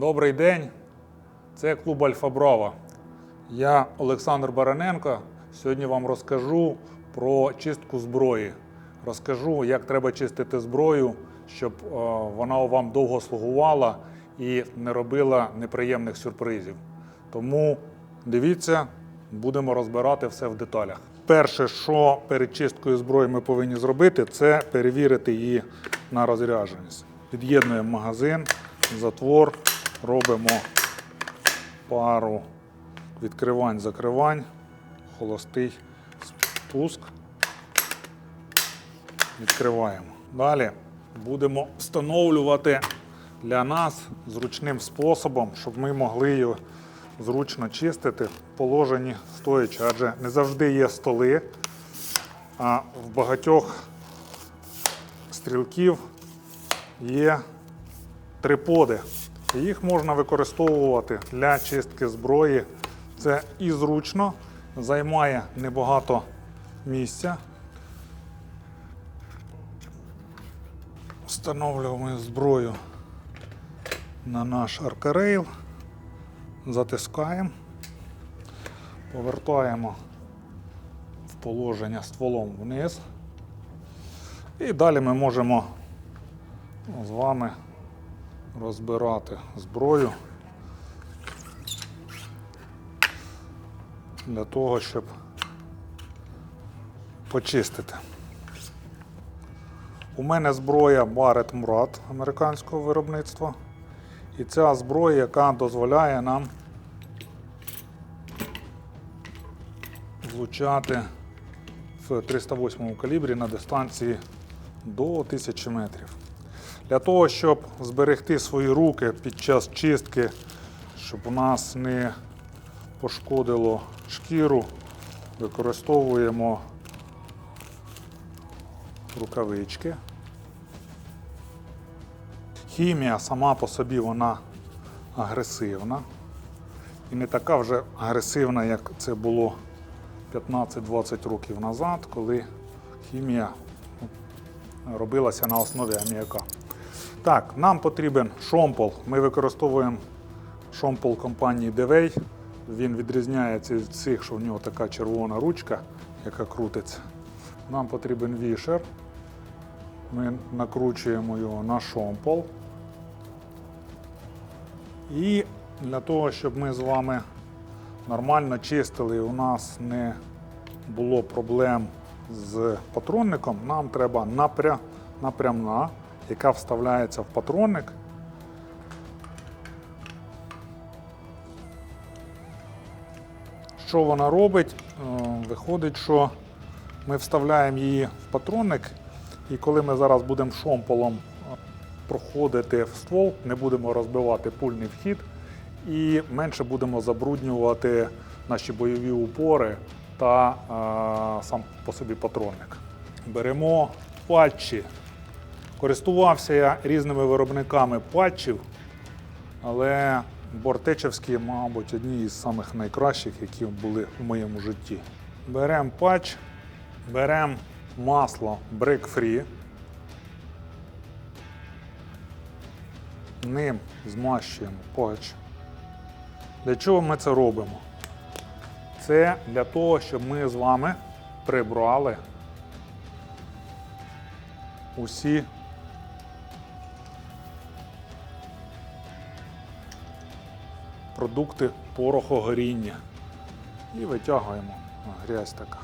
Добрий день. Це клуб Альфа Браво. Я Олександр Бараненко. Сьогодні вам розкажу про чистку зброї. Розкажу, як треба чистити зброю, щоб е, вона вам довго слугувала і не робила неприємних сюрпризів. Тому дивіться, будемо розбирати все в деталях. Перше, що перед чисткою зброї ми повинні зробити, це перевірити її на розрядженість. Під'єднуємо магазин, затвор, робимо пару відкривань, закривань, холостий спуск. Відкриваємо. Далі будемо встановлювати для нас зручним способом, щоб ми могли його зручно чистити в положенні стоячи, адже не завжди є столи, а в багатьох стрілків є триподи. Їх можна використовувати для чистки зброї. Це і зручно, займає небагато місця. Встановлюємо зброю на наш аркарейл, затискаємо, повертаємо в положення стволом вниз. І далі ми можемо з вами розбирати зброю для того, щоб почистити. У мене зброя Barrett Murat американського виробництва. І ця зброя, яка дозволяє нам влучати в 308 калібрі на дистанції до 1000 метрів. Для того, щоб зберегти свої руки під час чистки, щоб у нас не пошкодило шкіру, використовуємо рукавички. Хімія сама по собі вона агресивна. І не така вже агресивна, як це було 15-20 років назад, коли хімія ну, робилася на основі аміака. Так, нам потрібен шомпол. Ми використовуємо шомпол компанії Devey. Він відрізняється від всіх, що в нього така червона ручка, яка крутиться. Нам потрібен вішер. Ми накручуємо його на шомпол. І для того, щоб ми з вами нормально чистили, і у нас не було проблем з патронником, нам треба напря... напрямна, яка вставляється в патронник. Що вона робить? Е, Виходить, що ми вставляємо її в патронник, і коли ми зараз будемо шомполом е, проходити в ствол, не будемо розбивати пульний вхід і менше будемо забруднювати наші бойові упори та е, сам по собі патронник. Беремо патчі. Користувався я різними виробниками патчів, але бортечевські, мабуть, одні із самих найкращих, які були в моєму житті. Беремо патч, беремо масло Break Free. Ним змащуємо патч. Для чого ми це робимо? Це для того, щоб ми з вами прибрали усі продукти порохогоріння. І витягуємо грязь така.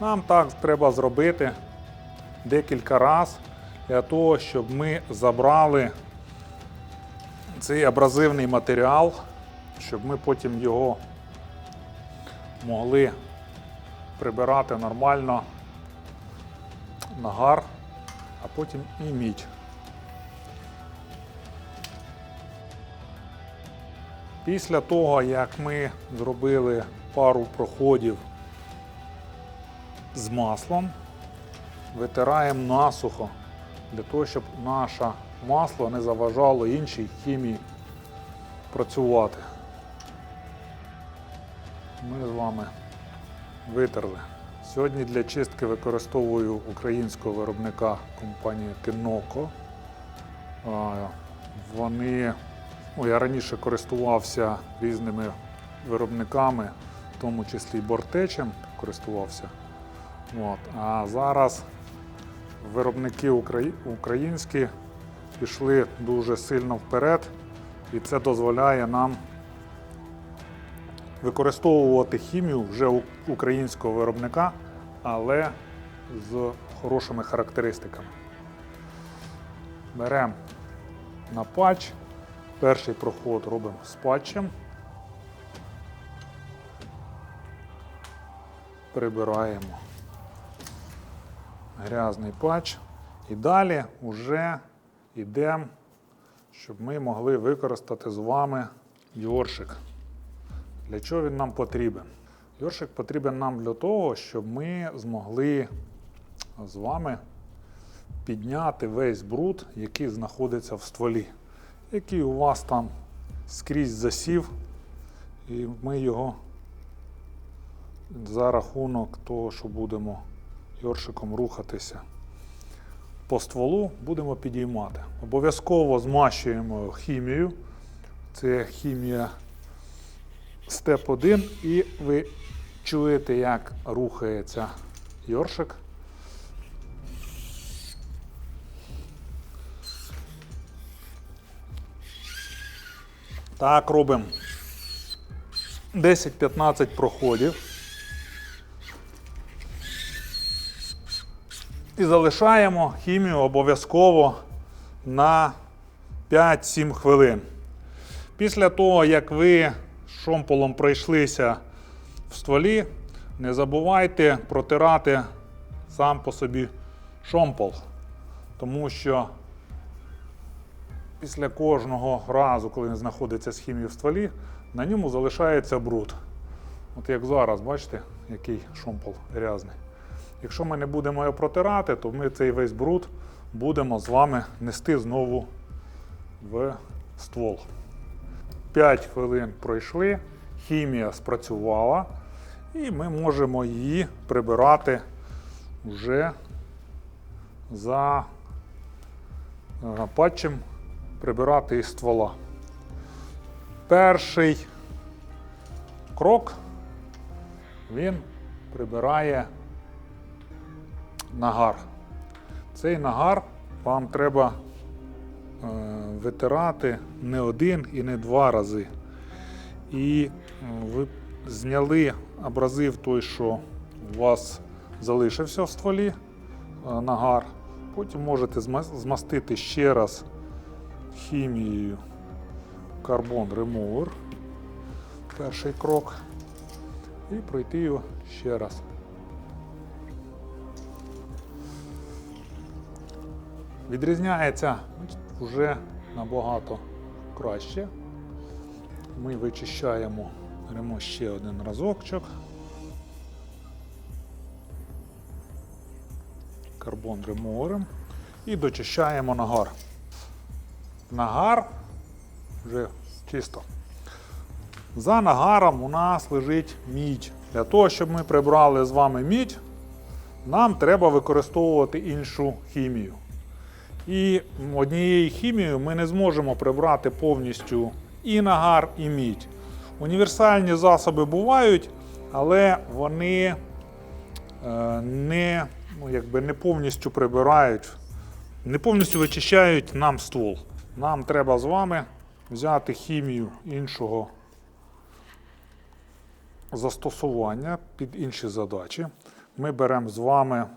Нам так треба зробити декілька разів для того, щоб ми забрали цей абразивний матеріал, щоб ми потім його могли прибирати нормально нагар, а потім і мідь. Після того, як ми зробили пару проходів з маслом, витираємо насухо для того, щоб наше масло не заважало іншій хімії працювати. Ми з вами витерли. Сьогодні для чистки використовую українського виробника компанії Kinoco. Вони Ну, я раніше користувався різними виробниками, в тому числі бортечем користувався. От. А зараз виробники украї- українські пішли дуже сильно вперед, і це дозволяє нам використовувати хімію вже українського виробника, але з хорошими характеристиками. Беремо на патч. Перший проход робимо з патчем. Прибираємо грязний патч. І далі вже йдемо, щоб ми могли використати з вами йоршик. Для чого він нам потрібен? Йоршик потрібен нам для того, щоб ми змогли з вами підняти весь бруд, який знаходиться в стволі, який у вас там скрізь засів, і ми його за рахунок того, що будемо йоршиком рухатися по стволу, будемо підіймати. Обов'язково змащуємо хімію. Це хімія степ 1, і ви чуєте, як рухається йоршик. Так, робимо 10-15 проходів. І залишаємо хімію обов'язково на 5-7 хвилин. Після того, як ви шомполом пройшлися в стволі, не забувайте протирати сам по собі шомпол. Тому що після кожного разу, коли він знаходиться з хімією в стволі, на ньому залишається бруд. От як зараз, бачите, який шомпол грязний. Якщо ми не будемо його протирати, то ми цей весь бруд будемо з вами нести знову в ствол. 5 хвилин пройшли, хімія спрацювала, і ми можемо її прибирати вже за е, патчем прибирати із ствола. Перший крок він прибирає нагар. Цей нагар вам треба е, витирати не один і не два рази. І е, ви зняли абразив той, що у вас залишився в стволі е, нагар. Потім можете змастити ще раз хімією карбон ремовер. Перший крок. І пройти його ще раз. Відрізняється вже набагато краще. Ми вичищаємо, беремо ще один разочок. Карбон ремовером і дочищаємо нагар. Нагар вже чисто. За нагаром у нас лежить мідь. Для того, щоб ми прибрали з вами мідь, нам треба використовувати іншу хімію. І однією хімією ми не зможемо прибрати повністю і нагар, і мідь. Універсальні засоби бувають, але вони е, не, ну, якби не повністю прибирають, не повністю вичищають нам ствол. Нам треба з вами взяти хімію іншого застосування під інші задачі. Ми беремо з вами е,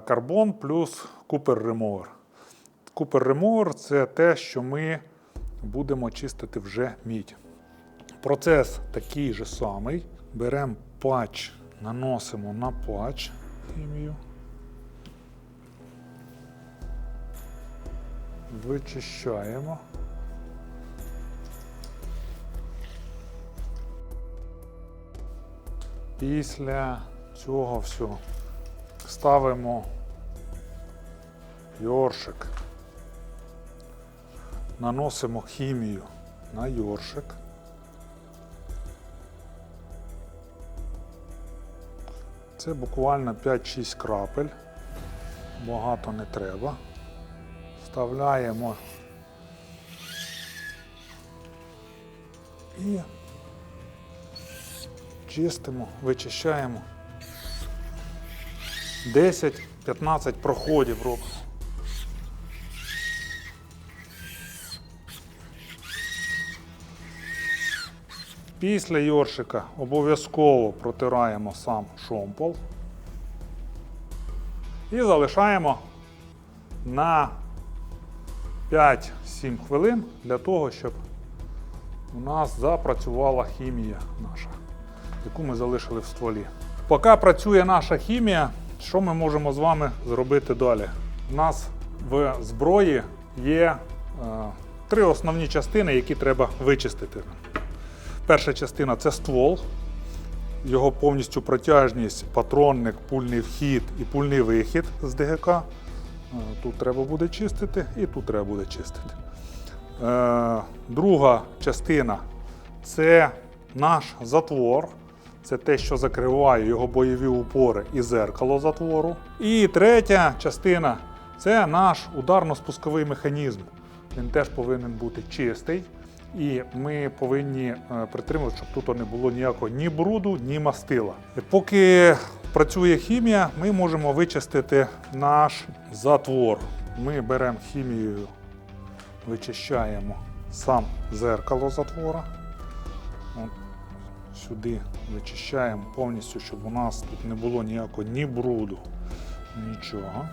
карбон плюс купер ремовер. Купер ремовер це те, що ми будемо чистити вже мідь. Процес такий же самий. Беремо патч, наносимо на патч хімію. Вичищаємо. Після цього всього ставимо йоршик. Наносимо хімію на йоршик. Це буквально 5-6 крапель. Багато не треба. Вставляємо І чистимо, вичищаємо. 10-15 проходів робимо. Після йоршика обов'язково протираємо сам шомпол і залишаємо на 5-7 хвилин для того, щоб у нас запрацювала хімія наша, яку ми залишили в стволі. Поки працює наша хімія, що ми можемо з вами зробити далі? У нас в зброї є е, три основні частини, які треба вичистити. Перша частина це ствол, його повністю протяжність, патронник, пульний вхід і пульний вихід з ДГК. Е, Тут треба буде чистити і тут треба буде чистити. Е, Друга частина це наш затвор. Це те, що закриває його бойові упори і зеркало затвору. І третя частина це наш ударно-спусковий механізм. Він теж повинен бути чистий. І ми повинні е, притримувати, щоб тут не було ніякого ні бруду, ні мастила. Поки працює хімія, ми можемо вичистити наш затвор. Ми беремо хімією, вичищаємо сам зеркало затвора. От сюди вичищаємо повністю, щоб у нас тут не було ніякого ні бруду, нічого.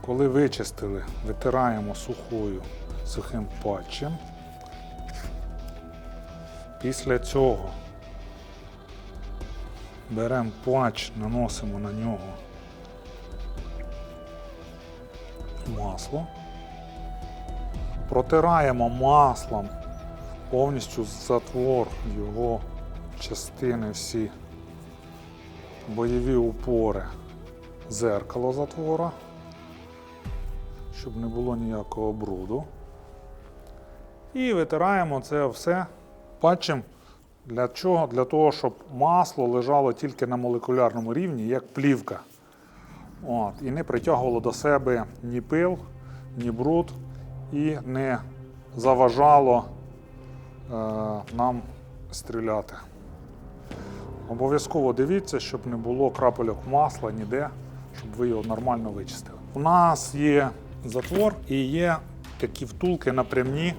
Коли вичистили, витираємо сухою сухим патчем. Після цього беремо патч, наносимо на нього масло, протираємо маслом повністю затвор його частини всі бойові упори зеркало затвора, щоб не було ніякого бруду. І витираємо це все патчем. Для чого? Для того, щоб масло лежало тільки на молекулярному рівні, як плівка. От, і не притягувало до себе ні пил, ні бруд, і не заважало е, нам стріляти. Обов'язково дивіться, щоб не було крапельок масла ніде, щоб ви його нормально вичистили. У нас є затвор і є такі втулки напрямні,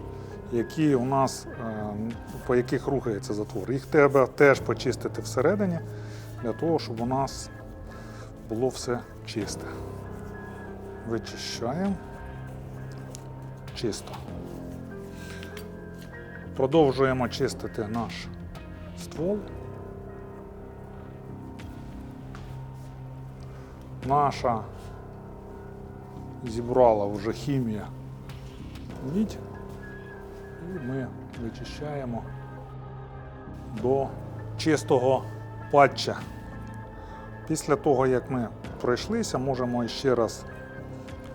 які у нас, е, по яких рухається затвор. Їх треба теж почистити всередині, для того, щоб у нас було все чисте. Вичищаємо чисто. Продовжуємо чистити наш ствол. Наша зібрала вже хімія мідь. І ми вичищаємо до чистого патча. Після того, як ми пройшлися, можемо ще раз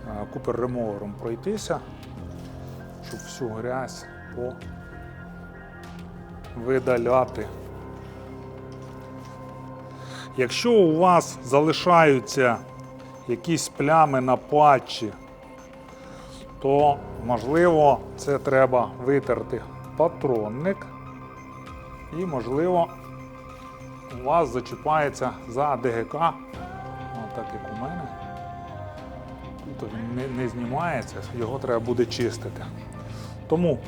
е, купер ремовером пройтися, щоб всю грязь видаляти. Якщо у вас залишаються якісь плями на патчі, то можливо це треба витерти патронник і, можливо, у вас зачіпається за ДГК, так як у мене. Тут він не, не знімається, його треба буде чистити. Тому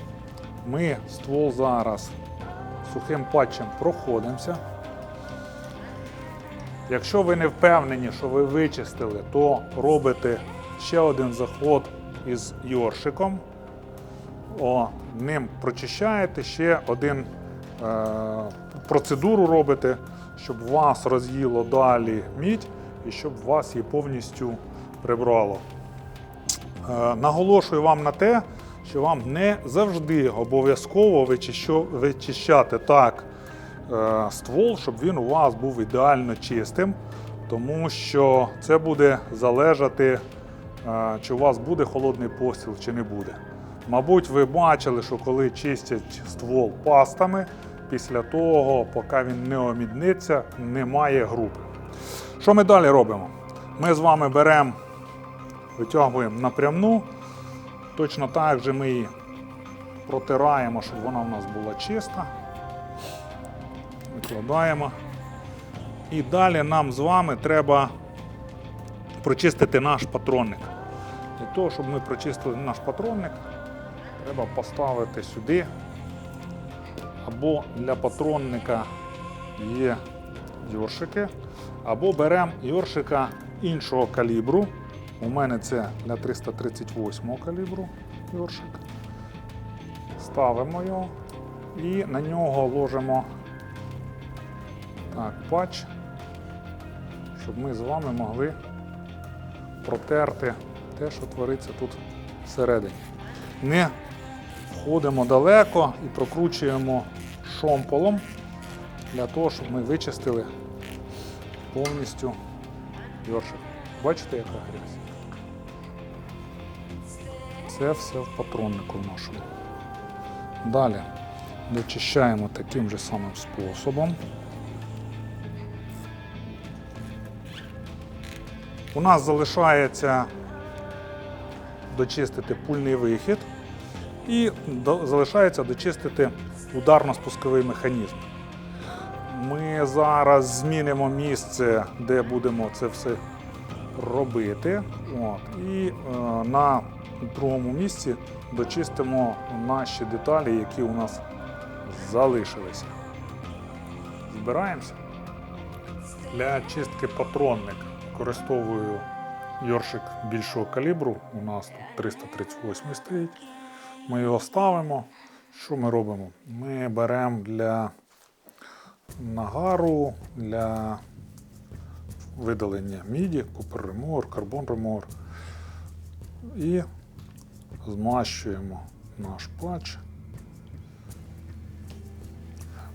ми ствол зараз сухим патчем проходимося. Якщо ви не впевнені, що ви вичистили, то робите ще один заход із йоршиком. О, ним прочищаєте ще один е, процедуру робите, щоб вас роз'їло далі мідь і щоб вас її повністю прибрало. Е, наголошую вам на те, що вам не завжди обов'язково вичищати так е, ствол, щоб він у вас був ідеально чистим, тому що це буде залежати, чи у вас буде холодний постріл, чи не буде. Мабуть, ви бачили, що коли чистять ствол пастами, після того, поки він не омідниться, немає групи. Що ми далі робимо? Ми з вами беремо, витягуємо напрямну, точно так же ми її протираємо, щоб вона в нас була чиста. Викладаємо. І далі нам з вами треба прочистити наш патронник. Для того, щоб ми прочистили наш патронник, треба поставити сюди. Або для патронника є йоршики, або беремо йоршика іншого калібру. У мене це для 338 калібру йоршик. Ставимо його і на нього ложимо так, патч, щоб ми з вами могли протерти те, що твориться тут всередині. Не входимо далеко і прокручуємо шомполом для того, щоб ми вичистили повністю йоршик. Бачите, яка грязь? Це все в патроннику нашому. Далі дочищаємо таким же самим способом. У нас залишається дочистити пульний вихід і залишається дочистити ударно-спусковий механізм. Ми зараз змінимо місце, де будемо це все робити. От, і е, на другому місці дочистимо наші деталі, які у нас залишилися. Збираємося. Для чистки патронник використовую йоршик більшого калібру. У нас тут 338 стоїть. Ми його ставимо. Що ми робимо? Ми беремо для нагару, для видалення міді, купер ремор, карбон ремор. І змащуємо наш патч.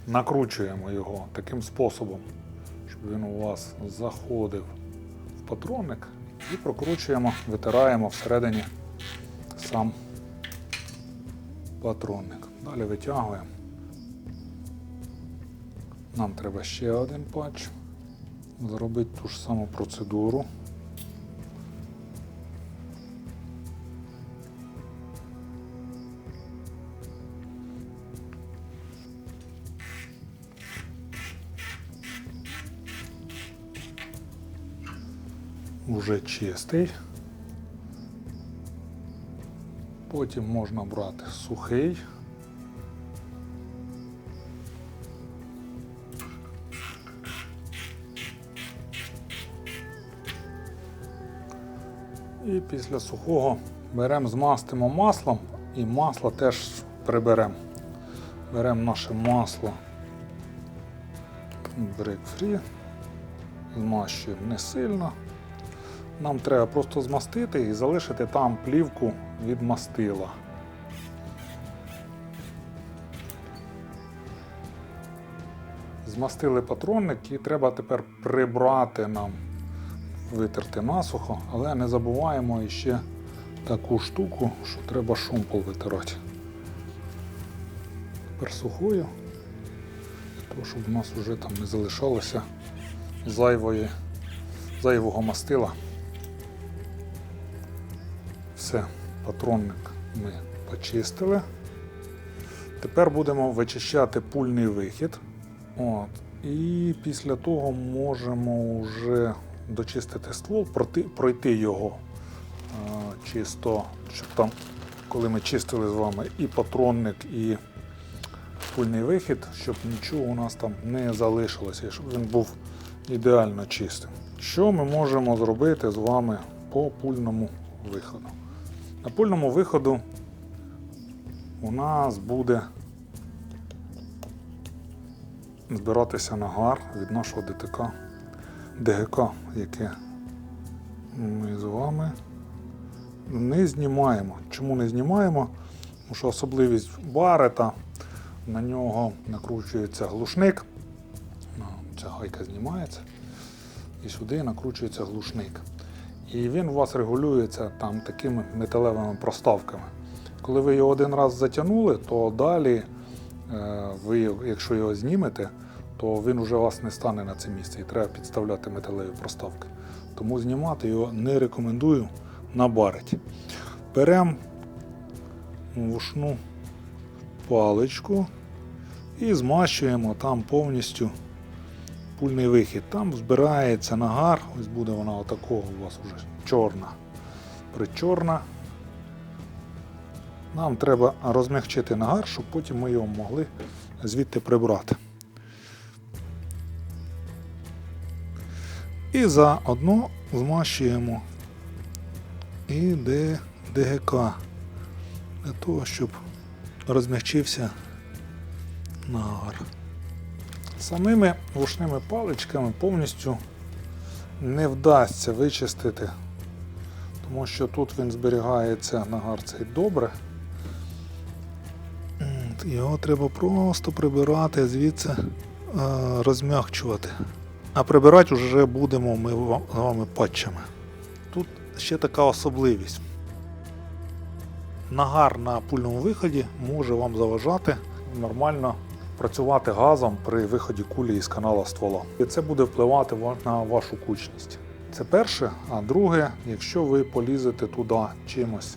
Накручуємо його таким способом, щоб він у вас заходив в патронник і прокручуємо, витираємо всередині сам патронник. Далі витягуємо. Нам треба ще один патч. Зробити ту ж саму процедуру. Уже чистий. Потім можна брати сухий. І після сухого беремо, змастимо маслом і масло теж приберемо. Беремо наше масло Break Free, змащуємо не сильно. Нам треба просто змастити і залишити там плівку від мастила. Змастили патронник і треба тепер прибрати нам, витерти насухо, але не забуваємо іще таку штуку, що треба шумпол витирати. Тепер сухою, того, щоб у нас вже там не залишалося зайвої, зайвого мастила. Патронник ми почистили. Тепер будемо вичищати пульний вихід. От. І після того можемо вже дочистити ствол, пройти, його е, чисто, щоб там, коли ми чистили з вами і патронник, і пульний вихід, щоб нічого у нас там не залишилося, і щоб він був ідеально чистим. Що ми можемо зробити з вами по пульному виходу? На пульному виходу у нас буде збиратися нагар від нашого ДТК, ДГК, яке ми з вами не знімаємо. Чому не знімаємо? Тому що особливість барета, на нього накручується глушник, Ну, ця гайка знімається, і сюди накручується глушник. І він у вас регулюється там такими металевими проставками. Коли ви його один раз затягнули, то далі, е, ви, якщо його знімете, то він вже у вас не стане на це місце і треба підставляти металеві проставки. Тому знімати його не рекомендую на бареті. Беремо вушну паличку і змащуємо там повністю пульний вихід. Там збирається нагар, ось буде вона отакого у вас вже чорна. Причорна. Нам треба розмягчити нагар, щоб потім ми його могли звідти прибрати. І заодно змащуємо і ДГК для того, щоб розмягчився нагар. Самими вушними паличками повністю не вдасться вичистити, тому що тут він зберігається нагар цей добре. Його треба просто прибирати звідси, е, розмягчувати. А прибирати вже будемо ми з вами патчами. Тут ще така особливість. Нагар на пульному виході може вам заважати нормально працювати газом при виході кулі із канала ствола. І це буде впливати на вашу кучність. Це перше. А друге, якщо ви полізете туди чимось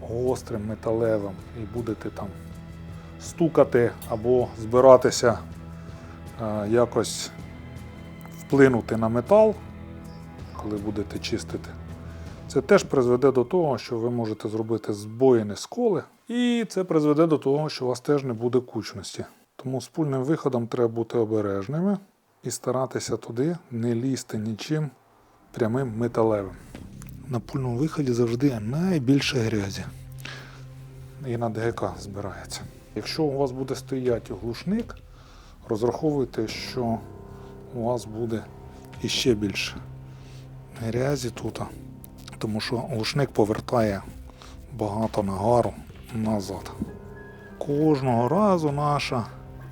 гострим, металевим і будете там стукати або збиратися е, якось вплинути на метал, коли будете чистити, це теж призведе до того, що ви можете зробити збоїні сколи, і це призведе до того, що у вас теж не буде кучності. Тому з пульним виходом треба бути обережними і старатися туди не лізти нічим прямим металевим. На пульному виході завжди найбільше грязі. І на ДГК збирається. Якщо у вас буде стояти глушник, розраховуйте, що у вас буде іще більше грязі тут, тому що глушник повертає багато нагару назад. Кожного разу наша,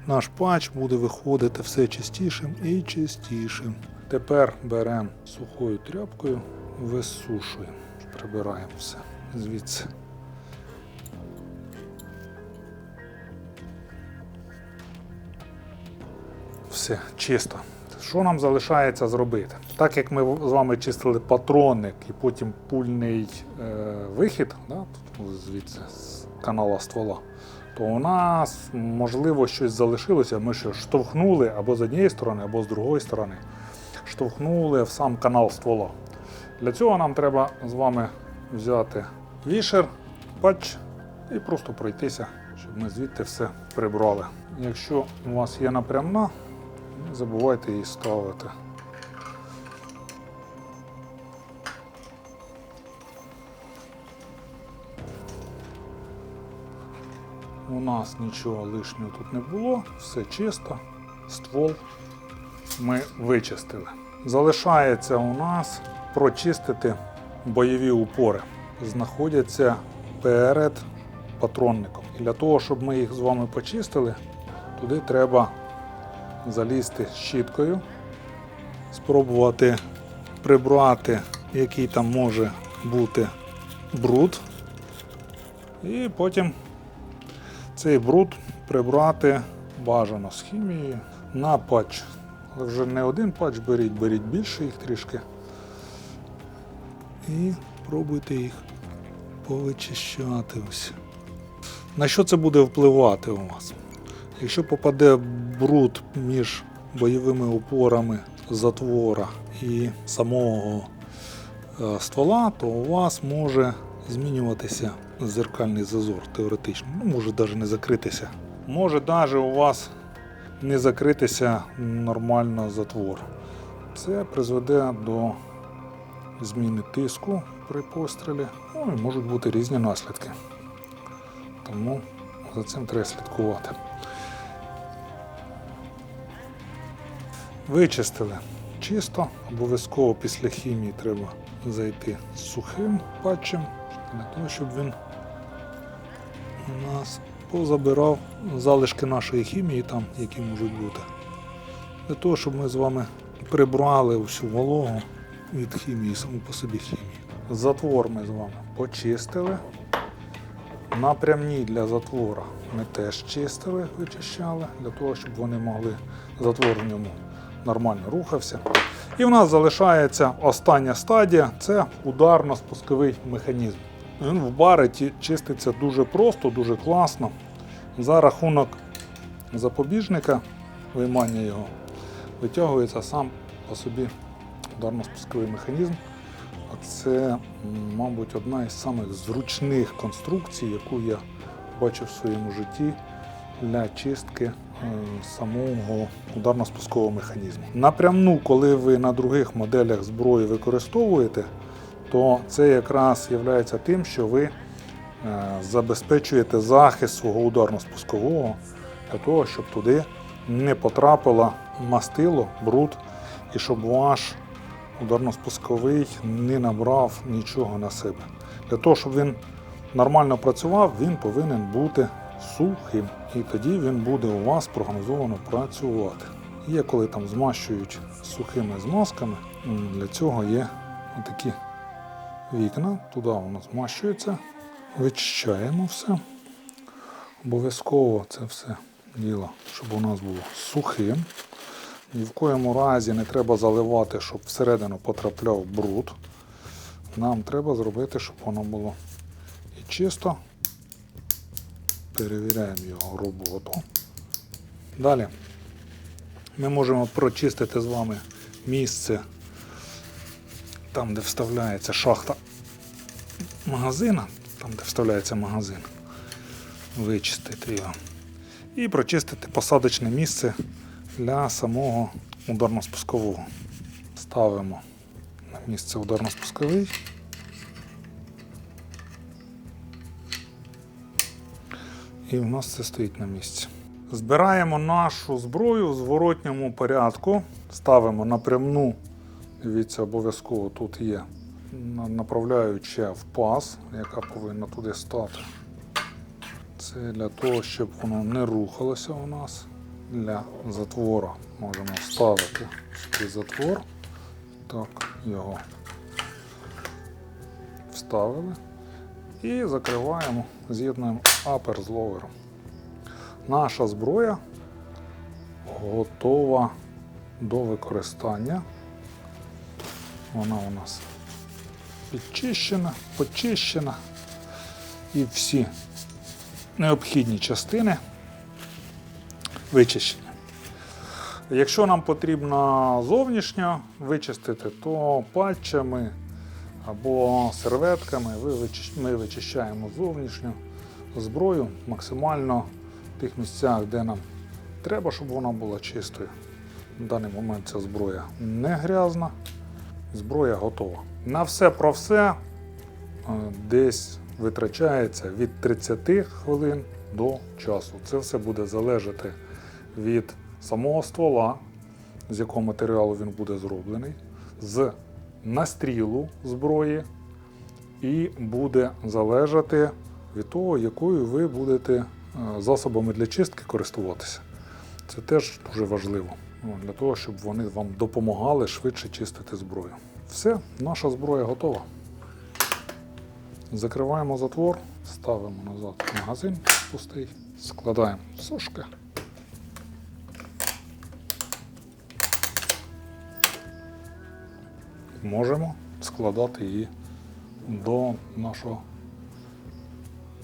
наш патч буде виходити все чистішим і чистішим. Тепер беремо сухою тряпкою, висушуємо, прибираємо все звідси. Все чисто. Що нам залишається зробити? Так як ми з вами чистили патронник і потім пульний е, вихід, да, звідси канала ствола, то у нас можливо щось залишилося. Ми що штовхнули або з однієї сторони, або з другої сторони. Штовхнули в сам канал ствола. Для цього нам треба з вами взяти вішер, патч і просто пройтися, щоб ми звідти все прибрали. Якщо у вас є напрямна, не забувайте її ставити. У нас нічого лишнього тут не було, все чисто, ствол ми вичистили. Залишається у нас прочистити бойові упори. Знаходяться перед патронником. І для того, щоб ми їх з вами почистили, туди треба залізти щіткою, спробувати прибрати, який там може бути бруд. І потім цей бруд прибрати бажано з хімією на патч. Але вже не один патч беріть, беріть більше їх трішки. І пробуйте їх повичищати ось. На що це буде впливати у вас? Якщо попаде бруд між бойовими упорами затвора і самого е, ствола, то у вас може змінюватися зеркальний зазор теоретично. Ну, може навіть не закритися. Може навіть у вас не закритися нормально затвор. Це призведе до зміни тиску при пострілі. Ну і можуть бути різні наслідки. Тому за цим треба слідкувати. Вичистили чисто, обов'язково після хімії треба зайти з сухим патчем, для того, щоб він у нас позабирав залишки нашої хімії, там, які можуть бути. Для того, щоб ми з вами прибрали всю вологу від хімії, саму по собі хімії. Затвор ми з вами почистили. Напрямні для затвора ми теж чистили, вичищали, для того, щоб вони могли затвор в ньому нормально рухався. І в нас залишається остання стадія це ударно-спусковий механізм. Він в бари чиститься дуже просто, дуже класно. За рахунок запобіжника виймання його витягується сам по собі ударно-спусковий механізм. А це, мабуть, одна із самих зручних конструкцій, яку я бачив в своєму житті для чистки самого ударно-спускового механізму. Напрямну, коли ви на других моделях зброї використовуєте, то це якраз є тим, що ви е, забезпечуєте захист свого ударно-спускового для того, щоб туди не потрапило мастило, бруд, і щоб ваш ударно-спусковий не набрав нічого на себе. Для того, щоб він нормально працював, він повинен бути сухим. І тоді він буде у вас прогнозовано працювати. Є коли там змащують сухими змазками, для цього є такі вікна, туди воно змащується, вичищаємо все. Обов'язково це все діло, щоб у нас було сухим. Ні в коєму разі не треба заливати, щоб всередину потрапляв бруд. Нам треба зробити, щоб воно було і чисто. Перевіряємо його роботу. Далі ми можемо прочистити з вами місце, там, де вставляється шахта магазина, там, де вставляється магазин. Вичистити його. І прочистити посадочне місце для самого ударно-спускового. Ставимо на місце ударно-спусковий. І в нас це стоїть на місці. Збираємо нашу зброю в зворотньому порядку. Ставимо напрямну. Дивіться, обов'язково тут є на- направляюча в паз, яка повинна туди стати. Це для того, щоб воно не рухалося у нас. Для затвора можемо вставити сюди затвор. Так, його вставили. І закриваємо, з'єднуємо апер з ловером. Наша зброя готова до використання. Вона у нас підчищена, почищена. І всі необхідні частини вичищені. Якщо нам потрібно зовнішньо вичистити, то патчами або серветками ми вичищаємо зовнішню зброю максимально в тих місцях, де нам треба, щоб вона була чистою. В даний момент ця зброя не грязна, зброя готова. На все про все е, десь витрачається від 30 хвилин до часу. Це все буде залежати від самого ствола, з якого матеріалу він буде зроблений, з настрілу зброї, і буде залежати від того, якою ви будете е, засобами для чистки користуватися. Це теж дуже важливо ну, для того, щоб вони вам допомагали швидше чистити зброю. Все, наша зброя готова. Закриваємо затвор, ставимо назад магазин пустий, складаємо сошки. Можемо складати її до нашого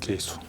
кейсу.